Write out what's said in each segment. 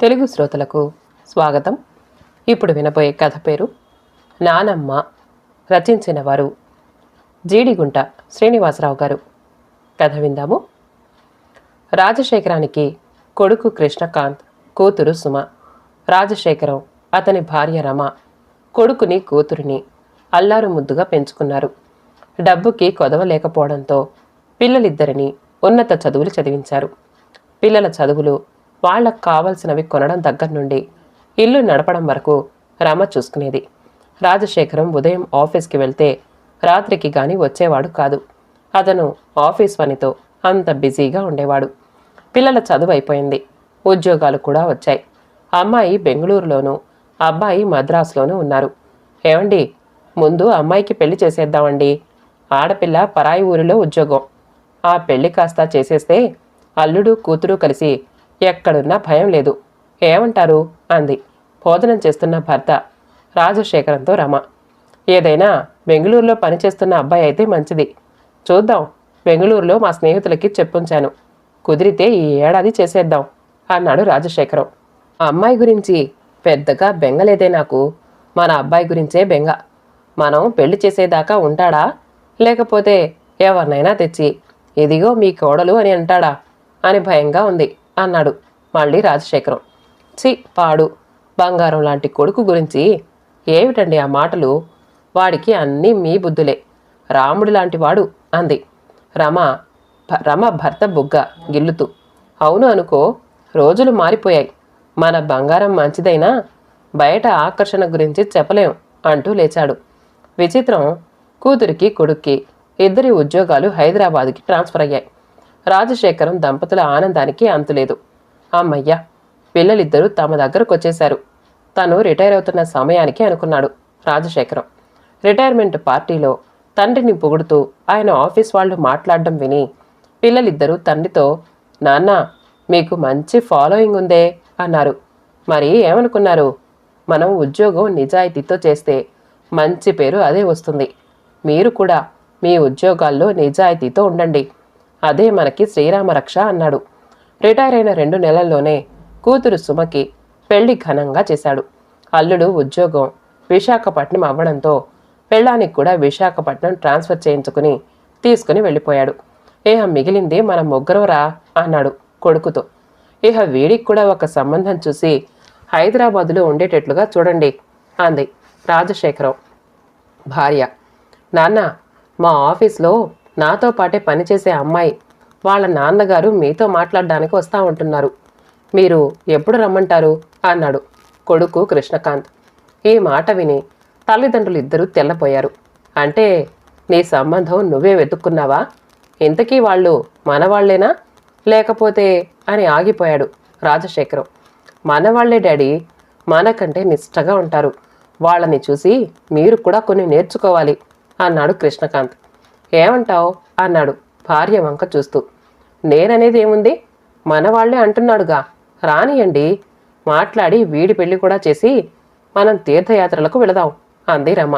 తెలుగు శ్రోతలకు స్వాగతం. ఇప్పుడు వినబోయే కథ పేరు నానమ్మ రచించిన వారు జీడిగుంట శ్రీనివాసరావు గారు. కథ విందాము. రాజశేఖరానికి కొడుకు కృష్ణకాంత్ కూతురు సుమ రాజశేఖరం అతని భార్య రమ కొడుకుని కూతురిని అల్లారు ముద్దుగా పెంచుకున్నారు. డబ్బుకి కొదవ లేకపోవడంతో పిల్లలిద్దరిని ఉన్నత చదువులు చదివించారు. పిల్లల చదువులు వాళ్ళకు కావలసినవి కొనడం దగ్గర నుండి ఇల్లు నడపడం వరకు రమ చూసుకునేది. రాజశేఖరం ఉదయం ఆఫీస్కి వెళ్తే రాత్రికి గాని వచ్చేవాడు కాదు. అతను ఆఫీస్ పనితో అంత బిజీగా ఉండేవాడు. పిల్లల చదువు అయిపోయింది. ఉద్యోగాలు కూడా వచ్చాయి. అమ్మాయి బెంగళూరులోనూ అబ్బాయి మద్రాసులోనూ ఉన్నారు. ఏమండి ముందు అమ్మాయికి పెళ్ళి చేసేద్దామండి? ఆడపిల్ల పరాయి ఊరిలో ఉద్యోగం. ఆ పెళ్ళి కాస్త చేసేస్తే అల్లుడు కూతురు కలిసి ఎక్కడున్నా భయం లేదు. ఏమంటారు? అంది. భోజనం చేస్తున్న భర్త రాజశేఖరంతో రమ. ఏదైనా బెంగళూరులో పనిచేస్తున్న అబ్బాయి అయితే మంచిది. చూద్దాం. బెంగళూరులో మా స్నేహితులకి చెప్పుంచాను. కుదిరితే ఈ ఏడాది చేసేద్దాం అన్నాడు రాజశేఖరం. ఆ అమ్మాయి గురించి పెద్దగా బెంగలేదే నాకు. మన అబ్బాయి గురించే బెంగ. మనం పెళ్ళి చేసేదాకా ఉంటాడా? లేకపోతే ఎవరినైనా తెచ్చి ఇదిగో మీ కోడలు అని అంటాడా? అని భయంగా ఉంది. అన్నాడు మళ్ళీ రాజశేఖరం. చి పాడు. బంగారం లాంటి కొడుకు గురించి ఏమిటండి ఆ మాటలు? వాడికి అన్నీ మీ బుద్ధులే. రాముడు లాంటి వాడు అంది. రమ భ- రమ భర్త బుగ్గ గిల్లుతూ. అవును అనుకో రోజులు మారిపోయాయి. మన బంగారం మంచిదైనా బయట ఆకర్షణ గురించి చెప్పలేం అంటూ లేచాడు. విచిత్రం. కూతురికి కొడుక్కి ఇద్దరి ఉద్యోగాలు హైదరాబాద్కి ట్రాన్స్ఫర్ అయ్యాయి. రాజశేఖరం దంపతుల ఆనందానికి అంతులేదు. అమ్మయ్యా పిల్లలిద్దరూ తమ దగ్గరకు వచ్చేశారు తను రిటైర్ అవుతున్న సమయానికి అనుకున్నాడు రాజశేఖరం. రిటైర్మెంట్ పార్టీలో తండ్రిని పొగుడుతూ ఆయన ఆఫీస్ వాళ్ళు మాట్లాడడం విని పిల్లలిద్దరూ తండ్రితో నాన్న మీకు మంచి ఫాలోయింగ్ ఉందే అన్నారు. మరి ఏమనుకున్నారు? మనం ఉద్యోగం నిజాయితీతో చేస్తే మంచి పేరు అదే వస్తుంది. మీరు కూడా మీ ఉద్యోగాల్లో నిజాయితీతో ఉండండి. అదే మనకి శ్రీరామ రక్ష అన్నాడు. రిటైర్ అయిన రెండు నెలల్లోనే కూతురు సుమకి పెళ్ళి ఘనంగా చేశాడు. అల్లుడు ఉద్యోగం విశాఖపట్నం అవ్వడంతో పెళ్ళానికి కూడా విశాఖపట్నం ట్రాన్స్ఫర్ చేయించుకుని తీసుకుని వెళ్ళిపోయాడు. ఏహ మిగిలింది మన ముగ్గురం రా అన్నాడు కొడుకుతో. ఇహ వీడికి కూడా ఒక సంబంధం చూసి హైదరాబాదులో ఉండేటట్లుగా చూడండి అంది రాజశేఖరం భార్య నాన్న మా ఆఫీస్లో నాతో పాటే పనిచేసే అమ్మాయి. వాళ్ళ నాన్నగారు మీతో మాట్లాడడానికి వస్తా ఉంటున్నారు. మీరు ఎప్పుడు రమ్మంటారు? అన్నాడు కొడుకు కృష్ణకాంత్. ఈ మాట విని తల్లిదండ్రులు ఇద్దరూ తెల్లపోయారు అంటే నీ సంబంధం నువ్వే వెతుక్కున్నావా? ఇంతకీ వాళ్ళు మనవాళ్ళేనా? లేకపోతే అని ఆగిపోయాడు రాజశేఖరం. మనవాళ్ళే డాడీ మనకంటే నిష్టగా ఉంటారు. వాళ్ళని చూసి మీరు కూడా కొన్ని నేర్చుకోవాలి అన్నాడు కృష్ణకాంత్. ఏమంటావు? అన్నాడు భార్య వంక చూస్తూ. నేననేది ఏముంది? మనవాళ్ళే అంటున్నాడుగా. రానియండి. మాట్లాడి వీడి పెళ్ళి కూడా చేసి మనం తీర్థయాత్రలకు వెళదాం అంది రమ.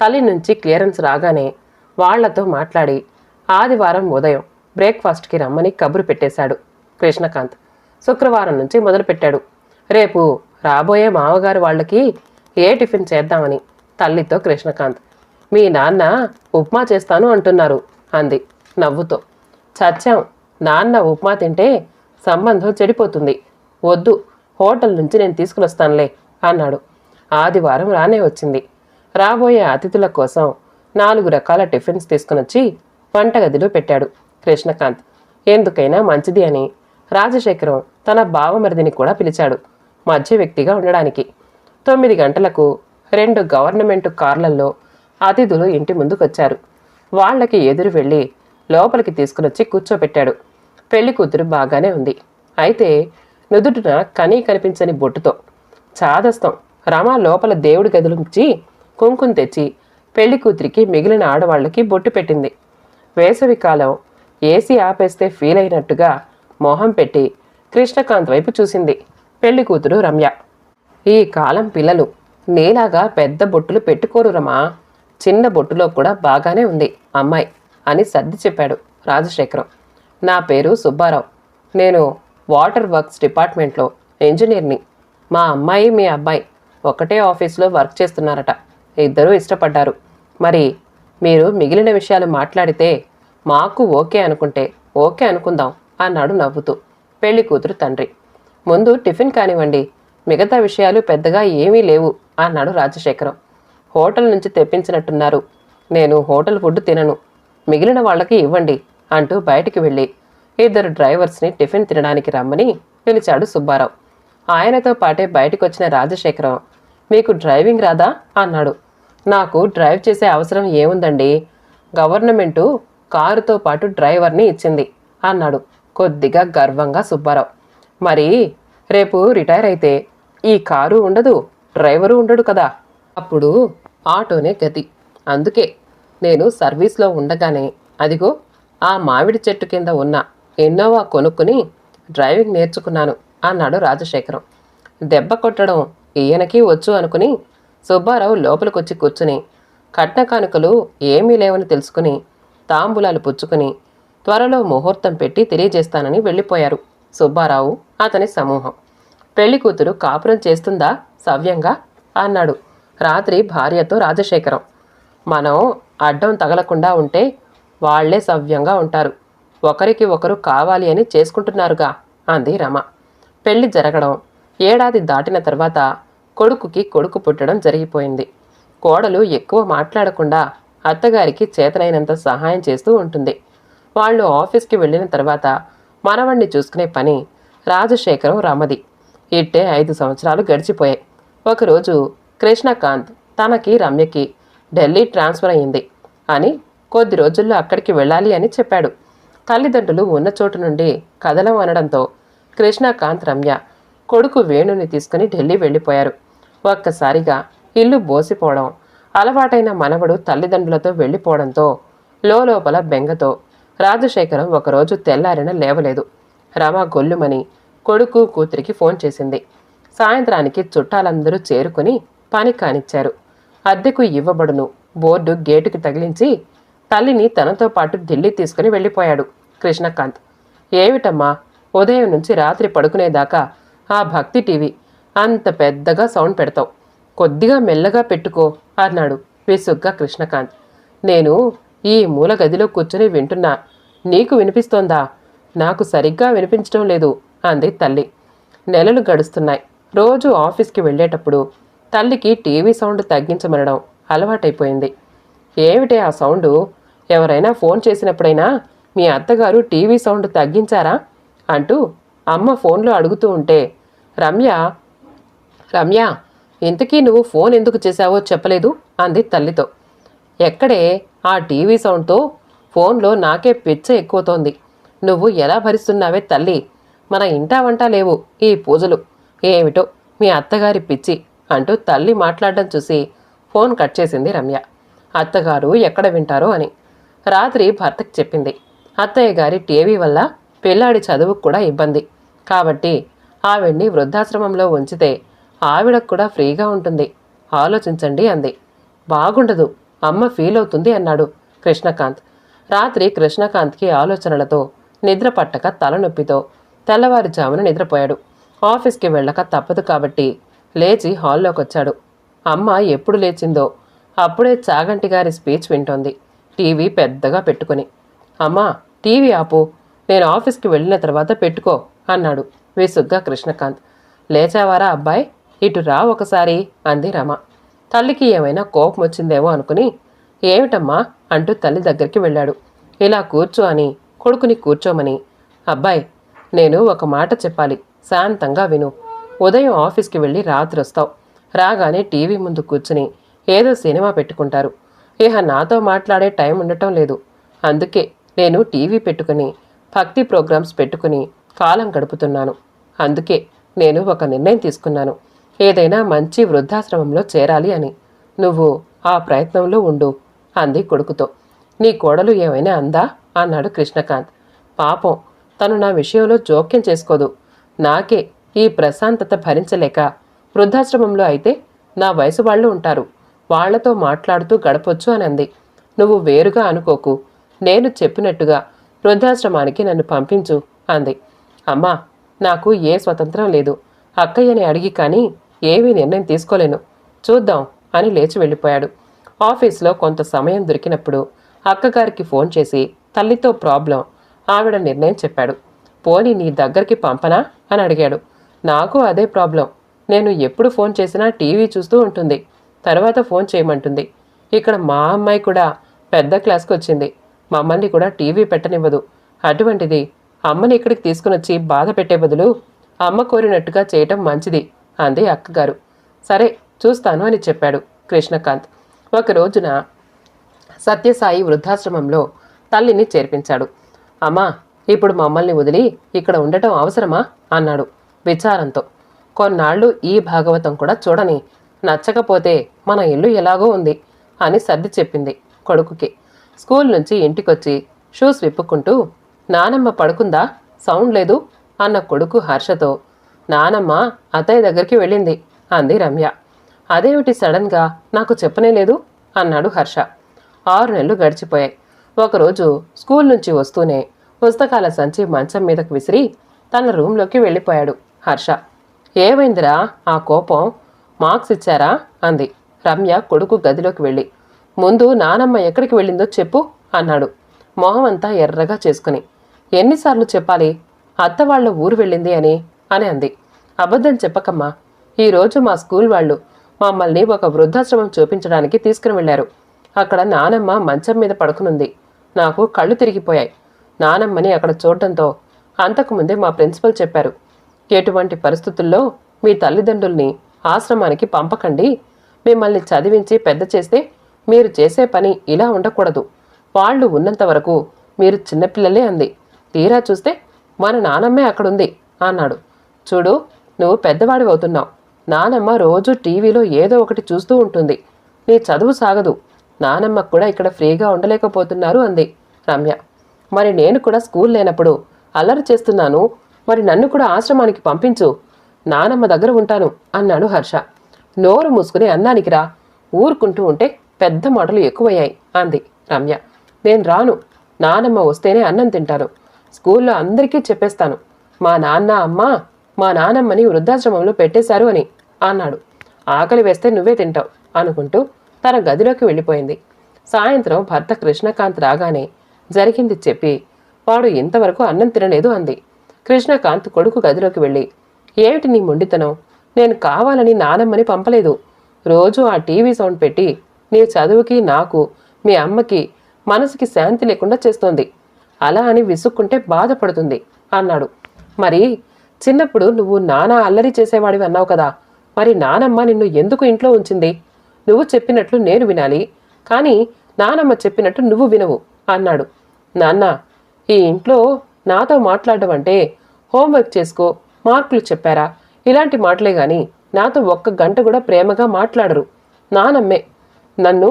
తల్లి నుంచి క్లియరెన్స్ రాగానే వాళ్ళతో మాట్లాడి ఆదివారం ఉదయం బ్రేక్ఫాస్ట్కి రమ్మని కబురు పెట్టేశాడు కృష్ణకాంత్. శుక్రవారం నుంచి మొదలుపెట్టాడు. రేపు రాబోయే మామగారు వాళ్ళకి ఏ టిఫిన్ చేద్దామని తల్లితో కృష్ణకాంత్. మీ నాన్న ఉప్మా చేస్తాను అంటున్నారు అంది నవ్వుతో. చచ్చాం. నాన్న ఉప్మా తింటే సంబంధం చెడిపోతుంది. వద్దు హోటల్ నుంచి నేను తీసుకుని వస్తానులే అన్నాడు. ఆదివారం రానే వచ్చింది. రాబోయే అతిథుల కోసం నాలుగు రకాల టిఫిన్స్ తీసుకునొచ్చి వంటగదిలో పెట్టాడు కృష్ణకాంత్. ఎందుకైనా మంచిది అని రాజశేఖరం తన బావమరిదిని కూడా పిలిచాడు మధ్య వ్యక్తిగా ఉండడానికి. తొమ్మిది గంటలకు రెండు గవర్నమెంట్ కార్లల్లో అతిథులు ఇంటి ముందుకొచ్చారు. వాళ్ళకి ఎదురు వెళ్ళి లోపలికి తీసుకునొచ్చి కూర్చోపెట్టాడు. పెళ్ళి కూతురు బాగానే ఉంది. అయితే నుదుటిన కనీ కనిపించని బొట్టుతో చాదస్తం రమ లోపల దేవుడి గదులుంచి కుంకుమ తెచ్చి పెళ్ళి కూతురికి మిగిలిన ఆడవాళ్ళకి బొట్టు పెట్టింది. వేసవి కాలం ఏసీ ఆపేస్తే ఫీల్ అయినట్టుగా మొహం పెట్టి కృష్ణకాంత్ వైపు చూసింది పెళ్ళి కూతురు రమ్య. ఈ కాలం పిల్లలు నేలాగా పెద్ద బొట్టులు పెట్టుకోరు రమా. చిన్న బొట్టులో కూడా బాగానే ఉంది అమ్మాయి అని సర్ది చెప్పాడు రాజశేఖరం. నా పేరు సుబ్బారావు. నేను వాటర్ వర్క్స్ డిపార్ట్మెంట్లో ఇంజనీర్ని. మా అమ్మాయి మీ అబ్బాయి ఒకటే ఆఫీస్లో వర్క్ చేస్తున్నారట. ఇద్దరూ ఇష్టపడ్డారు. మరి మీరు మిగిలిన విషయాలు మాట్లాడితే మాకు ఓకే అనుకుంటే ఓకే అనుకుందాం అన్నాడు నవ్వుతూ. పెళ్ళి కూతురు తండ్రి. ముందు టిఫిన్ కానివ్వండి మిగతా విషయాలు పెద్దగా ఏమీ లేవు అన్నాడు రాజశేఖరం. హోటల్ నుంచి తెప్పించినట్టున్నారు. నేను హోటల్ ఫుడ్ తినను. మిగిలిన వాళ్ళకి ఇవ్వండి అంటూ బయటికి వెళ్ళి ఇద్దరు డ్రైవర్స్ని టిఫిన్ తినడానికి రమ్మని పిలిచాడు సుబ్బారావు. ఆయనతో పాటే బయటకు వచ్చిన రాజశేఖరం మీకు డ్రైవింగ్ రాదా? అన్నాడు. నాకు డ్రైవ్ చేసే అవసరం ఏముందండి? గవర్నమెంటు కారుతో పాటు డ్రైవర్ని ఇచ్చింది అన్నాడు కొద్దిగా గర్వంగా సుబ్బారావు. మరి రేపు రిటైర్ అయితే ఈ కారు ఉండదు డ్రైవరు ఉండడు కదా? అప్పుడు ఆటోనే గతి. అందుకే నేను సర్వీస్లో ఉండగానే అదిగో ఆ మామిడి చెట్టు కింద ఉన్న ఎన్నోవా కొనుక్కుని డ్రైవింగ్ నేర్చుకున్నాను అన్నాడు రాజశేఖరం. దెబ్బ కొట్టడం ఈయనకి వచ్చు అనుకుని సుబ్బారావు లోపలికొచ్చి కూర్చుని కట్న కానుకలు ఏమీ లేవని తెలుసుకుని తాంబూలాలు పుచ్చుకుని త్వరలో ముహూర్తం పెట్టి తెలియజేస్తానని వెళ్ళిపోయారు సుబ్బారావు అతని సమూహం. పెళ్ళి కూతురు కాపురం చేస్తుందా సవ్యంగా? అన్నాడు. రాత్రి భార్యతో రాజశేఖరం. మనం అడ్డం తగలకుండా ఉంటే వాళ్ళే సవ్యంగా ఉంటారు. ఒకరికి ఒకరు కావాలి అని చేసుకుంటున్నారుగా అంది రమ. పెళ్ళి జరగడం ఏడాది దాటిన తర్వాత కొడుకుకి కొడుకు పుట్టడం జరిగిపోయింది. కోడలు ఎక్కువ మాట్లాడకుండా అత్తగారికి చేతనైనంత సహాయం చేస్తూ ఉంటుంది. వాళ్ళు ఆఫీస్కి వెళ్ళిన తర్వాత మనవణ్ణి చూసుకునే పని రాజశేఖరం రమది. ఇట్టే ఐదు సంవత్సరాలు గడిచిపోయాయి. ఒకరోజు కృష్ణకాంత్ తనకి రమ్యకి ఢిల్లీ ట్రాన్స్ఫర్ అయింది అని కొద్ది రోజుల్లో అక్కడికి వెళ్ళాలి అని చెప్పాడు. తల్లిదండ్రులు ఉన్న చోటు నుండి కదలం అనడంతో కృష్ణకాంత్ రమ్య కొడుకు వేణుని తీసుకుని ఢిల్లీ వెళ్ళిపోయారు. ఒక్కసారిగా ఇల్లు బోసిపోవడం అలవాటైన మనవడు తల్లిదండ్రులతో వెళ్ళిపోవడంతో లోపల బెంగతో రాజశేఖరం ఒకరోజు తెల్లారిన లేవలేదు. రమ గొల్లుమని కొడుకు కూతురికి ఫోన్ చేసింది. సాయంత్రానికి చుట్టాలందరూ చేరుకుని పని కానిచ్చారు. అద్దెకు ఇవ్వబడును. బోర్డు గేటుకి తగిలించి తల్లిని తనతో పాటు ఢిల్లీ తీసుకుని వెళ్ళిపోయాడు కృష్ణకాంత్. ఏమిటమ్మా? ఉదయం నుంచి రాత్రి పడుకునేదాకా ఆ భక్తి టీవీ అంత పెద్దగా సౌండ్ పెడతావు. కొద్దిగా మెల్లగా పెట్టుకో అన్నాడు విసుగ్గా కృష్ణకాంత్. నేను ఈ మూల గదిలో కూర్చుని వింటున్నా. నీకు వినిపిస్తోందా? నాకు సరిగ్గా వినిపించడం లేదు అంది తల్లి. నెలలు గడుస్తున్నాయి. రోజు ఆఫీస్కి వెళ్ళేటప్పుడు తల్లికి టీవీ సౌండ్ తగ్గించమనడం అలవాటైపోయింది. ఏమిటే ఆ సౌండు? ఎవరైనా ఫోన్ చేసినప్పుడైనా మీ అత్తగారు టీవీ సౌండ్ తగ్గించారా? అంటూ అమ్మ ఫోన్లో అడుగుతూ ఉంటే రమ్య రమ్య ఇంతకీ నువ్వు ఫోన్ ఎందుకు చేశావో చెప్పలేదు? అంది తల్లితో. ఎక్కడే? ఆ టీవీ సౌండ్తో? ఫోన్లో నాకే పిచ్చ ఎక్కువతోంది. నువ్వు ఎలా భరిస్తున్నావే తల్లి? మన ఇంటా వంట లేవు ఈ పూజలు. ఏమిటో? మీ అత్తగారి పిచ్చి. అంటూ తల్లి మాట్లాడడం చూసి ఫోన్ కట్ చేసింది రమ్య. అత్తగారు ఎక్కడ వింటారో అని. రాత్రి భర్తకి చెప్పింది. అత్తయ్య గారి టీవీ వల్ల పిల్లాడి చదువుకు కూడా ఇబ్బంది. కాబట్టి ఆవిడ్ని వృద్ధాశ్రమంలో ఉంచితే ఆవిడకు కూడా ఫ్రీగా ఉంటుంది. ఆలోచించండి అంది. బాగుండదు. అమ్మ ఫీల్ అవుతుంది అన్నాడు కృష్ణకాంత్. రాత్రి కృష్ణకాంత్కి ఆలోచనలతో నిద్ర పట్టక తలనొప్పితో తెల్లవారుజామున నిద్రపోయాడు. ఆఫీస్కి వెళ్ళక తప్పదు కాబట్టి లేచి హాల్లోకి వచ్చాడు అమ్మ ఎప్పుడు లేచిందో? అప్పుడే చాగంటి గారి స్పీచ్ వింటోంది. టీవీ పెద్దగా పెట్టుకుని. అమ్మా టీవీ ఆపు. నేను ఆఫీస్కి వెళ్ళిన తర్వాత పెట్టుకో అన్నాడు విసుగ్గా కృష్ణకాంత్. లేచావారా అబ్బాయి? ఇటు రా ఒకసారి అంది రమ. తల్లికి ఏమైనా కోపం వచ్చిందేమో అనుకుని ఏమిటమ్మా? అంటూ తల్లి దగ్గరికి వెళ్ళాడు. ఇలా కూర్చో అని కొడుకుని కూర్చోమని. అబ్బాయి నేను ఒక మాట చెప్పాలి. శాంతంగా విను. ఉదయం ఆఫీస్కి వెళ్ళి రాత్రి వస్తావు రాగానే టీవీ ముందు కూర్చుని ఏదో సినిమా పెట్టుకుంటారు. ఇహ నాతో మాట్లాడే టైం ఉండటం లేదు. అందుకే నేను టీవీ పెట్టుకుని భక్తి ప్రోగ్రామ్స్ పెట్టుకుని కాలం గడుపుతున్నాను. అందుకే నేను ఒక నిర్ణయం తీసుకున్నాను. ఏదైనా మంచి వృద్ధాశ్రమంలో చేరాలి అని. నువ్వు ఆ ప్రయత్నంలో ఉండు అంది కొడుకుతో. నీ కోడలు ఏమైనా అందా? అన్నాడు కృష్ణకాంత్. పాపం తను నా విషయంలో జోక్యం చేసుకోదు. నాకే ఈ ప్రశాంతత భరించలేక వృద్ధాశ్రమంలో అయితే నా వయసు వాళ్ళు ఉంటారు. వాళ్ళతో మాట్లాడుతూ గడపొచ్చు అని అంది నువ్వు వేరుగా అనుకోకు. నేను చెప్పినట్టుగా వృద్ధాశ్రమానికి నన్ను పంపించు అంది. అమ్మా నాకు ఏ స్వతంత్రం లేదు. అక్కయ్యని అడిగి కానీ ఏమీ నిర్ణయం తీసుకోలేను. చూద్దాం అని లేచి వెళ్ళిపోయాడు. ఆఫీస్లో కొంత సమయం దొరికినప్పుడు అక్కగారికి ఫోన్ చేసి తల్లితో ప్రాబ్లం ఆవిడ నిర్ణయం చెప్పాడు. పోనీ నీ దగ్గరికి పంపనా? అని అడిగాడు. నాకు అదే ప్రాబ్లం. నేను ఎప్పుడు ఫోన్ చేసినా టీవీ చూస్తూ ఉంటుంది. తర్వాత ఫోన్ చేయమంటుంది. ఇక్కడ మా అమ్మాయి కూడా పెద్ద క్లాస్కి వచ్చింది. మమ్మల్ని కూడా టీవీ పెట్టనివ్వదు. అటువంటిది అమ్మని ఇక్కడికి తీసుకుని వచ్చి బాధ పెట్టే బదులు అమ్మ కోరినట్టుగా చేయటం మంచిది అంది అక్కగారు. సరే చూస్తాను అని చెప్పాడు కృష్ణకాంత్. ఒక రోజున సత్యసాయి వృద్ధాశ్రమంలో తల్లిని చేర్పించాడు. అమ్మా ఇప్పుడు మమ్మల్ని వదిలి ఇక్కడ ఉండటం అవసరమా? అన్నాడు. విచారంతో. కొన్నాళ్ళు ఈ భాగవతం కూడా చూడని నచ్చకపోతే మన ఇల్లు ఎలాగో ఉంది అని సర్ది చెప్పింది కొడుకుకి. స్కూల్ నుంచి ఇంటికొచ్చి షూస్ విప్పుకుంటూ నానమ్మ పడుకుందా? సౌండ్ లేదు? అన్న కొడుకు హర్షతో నానమ్మ అతయ్య దగ్గరికి వెళ్ళింది అంది రమ్య. అదేమిటి సడన్గా నాకు చెప్పనే లేదు? అన్నాడు హర్ష. ఆరు నెలలు గడిచిపోయాయి. ఒకరోజు స్కూల్ నుంచి వస్తూనే పుస్తకాల సంచి మంచం మీదకు విసిరి తన రూంలోకి వెళ్ళిపోయాడు. హర్ష. ఏమైందిరా? ఆ కోపం మార్క్స్ ఇచ్చారా? అంది. రమ్య కొడుకు గదిలోకి వెళ్ళి. ముందు నానమ్మ ఎక్కడికి వెళ్ళిందో చెప్పు అన్నాడు. మొహం అంతా ఎర్రగా చేసుకుని. ఎన్నిసార్లు చెప్పాలి? అత్త వాళ్ళ ఊరు వెళ్ళింది అని? అని అంది. అబద్ధం చెప్పకమ్మా. ఈరోజు మా స్కూల్ వాళ్ళు మమ్మల్ని ఒక వృద్ధాశ్రమం చూపించడానికి తీసుకుని వెళ్ళారు. అక్కడ నానమ్మ మంచం మీద పడుకునుంది. నాకు కళ్ళు తిరిగిపోయాయి. నానమ్మని అక్కడ చూడటంతో అంతకుముందే మా ప్రిన్సిపల్ చెప్పారు. ఎటువంటి పరిస్థితుల్లో మీ తల్లిదండ్రుల్ని ఆశ్రమానికి పంపకండి. మిమ్మల్ని చదివించి పెద్ద చేస్తే మీరు చేసే పని ఇలా ఉండకూడదు. వాళ్ళు ఉన్నంత వరకు మీరు చిన్నపిల్లలే అంది. తీరా చూస్తే మన నానమ్మే అక్కడుంది అన్నాడు. చూడు నువ్వు పెద్దవాడి అవుతున్నావు. నానమ్మ రోజు టీవీలో ఏదో ఒకటి చూస్తూ ఉంటుంది. నీ చదువు సాగదు. నానమ్మ కూడా ఇక్కడ ఫ్రీగా ఉండలేకపోతున్నారు అంది రమ్య. మరి నేను కూడా స్కూల్ లేనప్పుడు అల్లరి చేస్తున్నాను. మరి నన్ను కూడా ఆశ్రమానికి పంపించు. నానమ్మ దగ్గర ఉంటాను అన్నాడు హర్ష. నోరు మూసుకుని అన్నానికి రా. ఊరుకుంటూ ఉంటే పెద్ద మాటలు ఎక్కువయ్యాయి అంది రమ్య. నేను రాను. నానమ్మ వస్తేనే అన్నం తింటాను స్కూల్లో అందరికీ చెప్పేస్తాను. మా నాన్న అమ్మ మా నానమ్మని వృద్ధాశ్రమంలో పెట్టేశారు అని అన్నాడు. ఆకలి వేస్తే నువ్వే తింటావు అనుకుంటూ తన గదిలోకి వెళ్ళిపోయింది. సాయంత్రం భర్త కృష్ణకాంత్ రాగానే జరిగింది చెప్పి వాడు ఇంతవరకు అన్నం తినలేదు అంది. కృష్ణకాంత్ కొడుకు గదిలోకి వెళ్ళి ఏమిటి నీ మొండితనం? నేను కావాలని నానమ్మని పంపలేదు. రోజు ఆ టీవీ సౌండ్ పెట్టి నీ చదువుకి నాకు మీ అమ్మకి మనసుకి శాంతి లేకుండా చేస్తోంది. అలా అని విసుక్కుంటే బాధపడుతుంది అన్నాడు. మరి చిన్నప్పుడు నువ్వు నానా అల్లరి చేసేవాడివి అన్నావు కదా. మరి నానమ్మ నిన్ను ఎందుకు ఇంట్లో ఉంచింది? నువ్వు చెప్పినట్లు నేను వినాలి కానీ నానమ్మ చెప్పినట్టు నువ్వు వినవు అన్నాడు. నాన్న ఈ ఇంట్లో నాతో మాట్లాడడం అంటే హోంవర్క్ చేసుకో మార్కులు చెప్పారా? ఇలాంటి మాటలే గాని నాతో ఒక్క గంట కూడా ప్రేమగా మాట్లాడరు. నానమ్మే నన్ను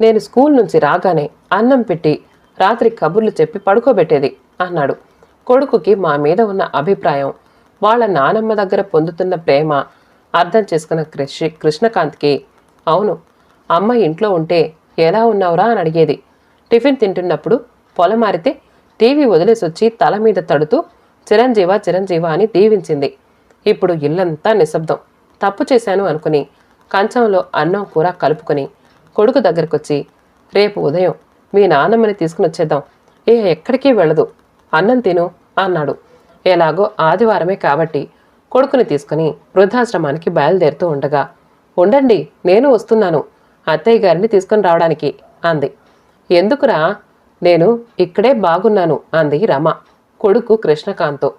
నేను స్కూల్ నుంచి రాగానే అన్నం పెట్టి రాత్రి కబుర్లు చెప్పి పడుకోబెట్టేది అన్నాడు. కొడుకుకి మా మీద ఉన్న అభిప్రాయం వాళ్ళ నానమ్మ దగ్గర పొందుతున్న ప్రేమ అర్థం చేసుకున్న కృషి కృష్ణకాంత్కి అవును అమ్మ ఇంట్లో ఉంటే ఎలా ఉన్నావురా అని అడిగేది. టిఫిన్ తింటున్నప్పుడు పొలమారితే టీవీ వదిలేసి వచ్చి తల మీద తడుతూ చిరంజీవ చిరంజీవ అని దీవించింది. ఇప్పుడు ఇల్లంతా నిశ్శబ్దం. తప్పు చేశాను అనుకుని కంచంలో అన్నం కూర కలుపుకొని కొడుకు దగ్గరకొచ్చి రేపు ఉదయం మీ నాన్నమ్మని తీసుకుని వచ్చేద్దాం. ఏ ఎక్కడికి వెళ్ళదు. అన్నం తిను అన్నాడు. ఎలాగో ఆదివారమే కాబట్టి కొడుకుని తీసుకుని వృద్ధాశ్రమానికి బయలుదేరుతూ ఉండగా ఉండండి నేను వస్తున్నాను. అత్తయ్య గారిని తీసుకుని రావడానికి అంది. ఎందుకురా? నేను ఇక్కడే బాగున్నాను అంది రమ. కొడుకు కృష్ణకాంత్తో.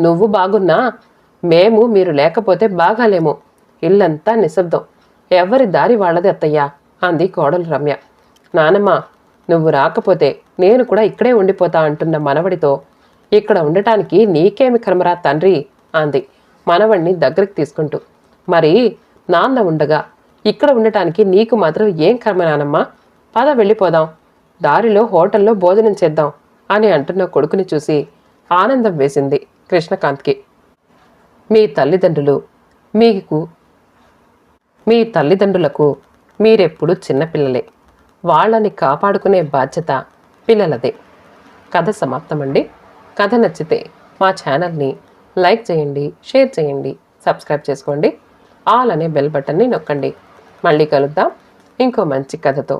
నువ్వు బాగున్నా? మేము మీరు లేకపోతే బాగాలేము. ఇల్లంతా నిశ్శబ్దం. ఎవరి దారి వాళ్ళది అత్తయ్యా? అంది కోడలు రమ్య. నానమ్మ నువ్వు రాకపోతే నేను కూడా ఇక్కడే ఉండిపోతా అంటున్న మనవడితో. ఇక్కడ ఉండటానికి నీకేమి కర్మరా తండ్రి? అంది మనవణ్ణి దగ్గరికి తీసుకుంటూ. మరి నాన్న ఉండగా ఇక్కడ ఉండటానికి నీకు మాత్రం ఏం కర్మ నానమ్మ? పద వెళ్ళిపోదాం. దారిలో హోటల్లో భోజనం చేద్దాం అని అంటున్న కొడుకుని చూసి ఆనందం వేసింది కృష్ణకాంత్కి. మీ తల్లిదండ్రులు మీకు మీ తల్లిదండ్రులకు మీరెప్పుడు చిన్నపిల్లలే వాళ్ళని కాపాడుకునే బాధ్యత పిల్లలదే. కథ సమాప్తమండి. కథ నచ్చితే మా ఛానల్ని లైక్ చేయండి షేర్ చేయండి సబ్స్క్రైబ్ చేసుకోండి. ఆల్ అనే బెల్ బటన్ని నొక్కండి. మళ్ళీ కలుద్దాం. ఇంకో మంచి కథతో.